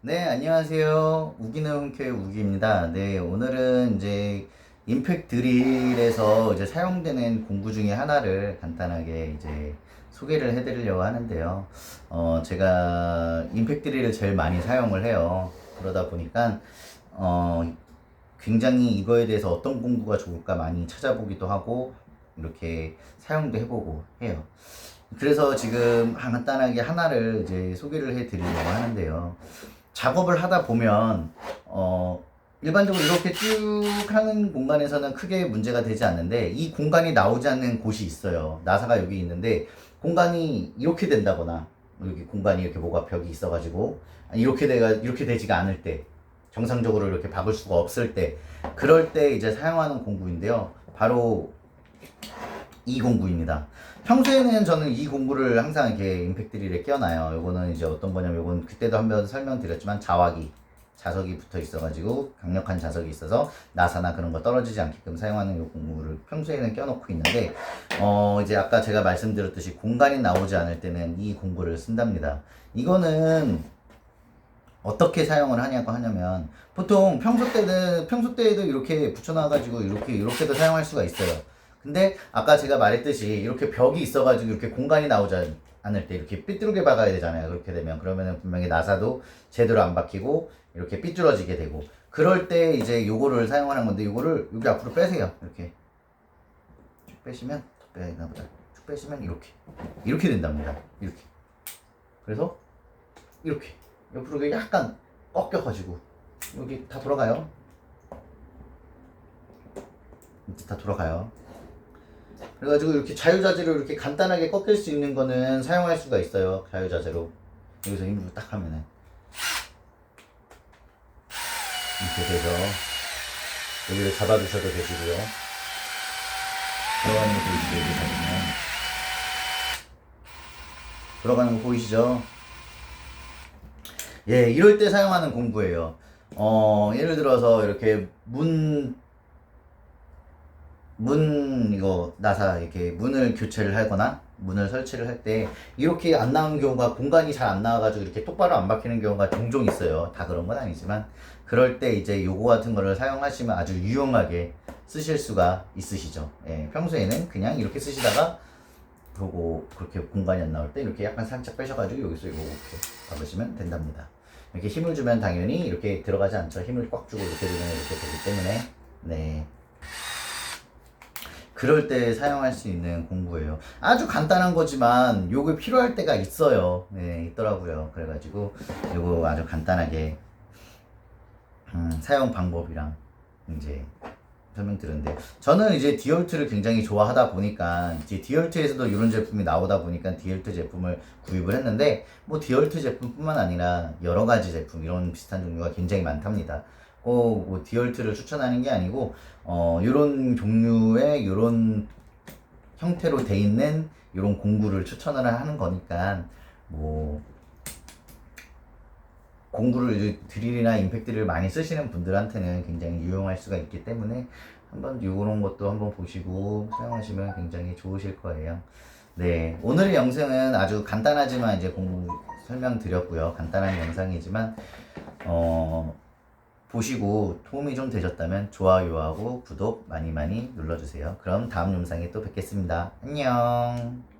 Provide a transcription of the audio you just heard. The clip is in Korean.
네, 안녕하세요. 우기는 흔쾌 우기입니다. 네, 오늘은 이제 임팩 드릴에서 이제 사용되는 공구 중에 하나를 간단하게 이제 소개를 해드리려고 하는데요. 어, 제가 임팩 드릴을 제일 많이 사용을 해요. 그러다 보니까, 어, 굉장히 이거에 대해서 어떤 공구가 좋을까 많이 찾아보기도 하고, 이렇게 사용도 해보고 해요. 그래서 지금 간단하게 하나를 이제 소개를 해드리려고 하는데요. 작업을 하다 보면 어 일반적으로 이렇게 쭉 하는 공간에서는 크게 문제가 되지 않는데 이 공간이 나오지 않는 곳이 있어요. 나사가 여기 있는데 공간이 이렇게 된다거나 여기 공간이 이렇게 뭐가 벽이 있어가지고 이렇게 돼가 이렇게 되지가 않을 때 정상적으로 이렇게 박을 수가 없을 때 그럴 때 이제 사용하는 공구인데요. 바로 이 공구입니다. 평소에는 저는 이 공구를 항상 이렇게 임팩 드릴에 끼워놔요. 요거는 이제 어떤 거냐면 요건 그때도 한번 설명드렸지만 자화기 자석이 붙어 있어가지고 강력한 자석이 있어서 나사나 그런 거 떨어지지 않게끔 사용하는 요 공구를 평소에는 껴놓고 있는데 어 이제 아까 제가 말씀드렸듯이 공간이 나오지 않을 때는 이 공구를 쓴답니다. 이거는 어떻게 사용을 하냐고 하냐면 보통 평소 때는 평소 때에도 이렇게 붙여놔가지고 이렇게 이렇게도 사용할 수가 있어요. 근데 아까 제가 말했듯이 이렇게 벽이 있어가지고 이렇게 공간이 나오지 않을 때 이렇게 삐뚤게 박아야 되잖아요. 그렇게 되면 그러면은 분명히 나사도 제대로 안 박히고 이렇게 삐뚤어지게 되고 그럴 때 이제 요거를 사용하는 건데 요거를 여기 앞으로 빼세요. 이렇게 쭉 빼시면 더 빼야 되나 보다. 쭉 빼시면 이렇게 이렇게 된답니다. 이렇게 그래서 이렇게 옆으로 약간 꺾여가지고 여기 다 돌아가요. 이제 다 돌아가요. 그래가지고 이렇게 자유자재로 이렇게 간단하게 꺾일 수 있는 거는 사용할 수가 있어요. 자유자재로. 여기서 힘으로 딱 하면은. 이렇게 되죠. 여기를 잡아주셔도 되시고요. 들어가는 거 보이시죠? 여기 잡으면. 들어가는 거 보이시죠? 예, 이럴 때 사용하는 공구예요. 어, 예를 들어서 이렇게 문, 문, 이거, 나사, 이렇게 문을 교체를 하거나, 문을 설치를 할 때, 이렇게 안 나오는 경우가, 공간이 잘 안 나와가지고, 이렇게 똑바로 안 박히는 경우가 종종 있어요. 다 그런 건 아니지만, 그럴 때 이제 요거 같은 거를 사용하시면 아주 유용하게 쓰실 수가 있으시죠. 예, 평소에는 그냥 이렇게 쓰시다가, 그러고 그렇게 공간이 안 나올 때 이렇게 약간 살짝 빼셔가지고 여기서 이거 이렇게 박으시면 된답니다. 이렇게 힘을 주면 당연히 이렇게 들어가지 않죠. 힘을 꽉 주고 이렇게 되면 이렇게 되기 때문에 네. 그럴 때 사용할 수 있는 공구예요. 아주 간단한 거지만 요게 필요할 때가 있어요. 네, 있더라고요. 그래가지고 요거 아주 간단하게 음, 사용 방법이랑 이제 설명드렸는데 저는 이제 디얼트를 굉장히 좋아하다 보니까 이제 디얼트에서도 이런 제품이 나오다 보니까 디얼트 제품을 구입을 했는데 뭐 디얼트 제품뿐만 아니라 여러 가지 제품 이런 비슷한 종류가 굉장히 많답니다. 꼭뭐 디얼트를 추천하는 게 아니고 어 이런 종류의 이런 형태로 돼 있는 이런 공구를 추천을 하는 거니까 뭐 공구를 드릴이나 임팩트를 많이 쓰시는 분들한테는 굉장히 유용할 수가 있기 때문에 한번 이런 것도 한번 보시고 사용하시면 굉장히 좋으실 거예요. 네, 오늘 영상은 아주 간단하지만 이제 공부 설명드렸고요. 간단한 영상이지만 어, 보시고 도움이 좀 되셨다면 좋아요하고 구독 많이 많이 눌러주세요. 그럼 다음 영상에 또 뵙겠습니다. 안녕.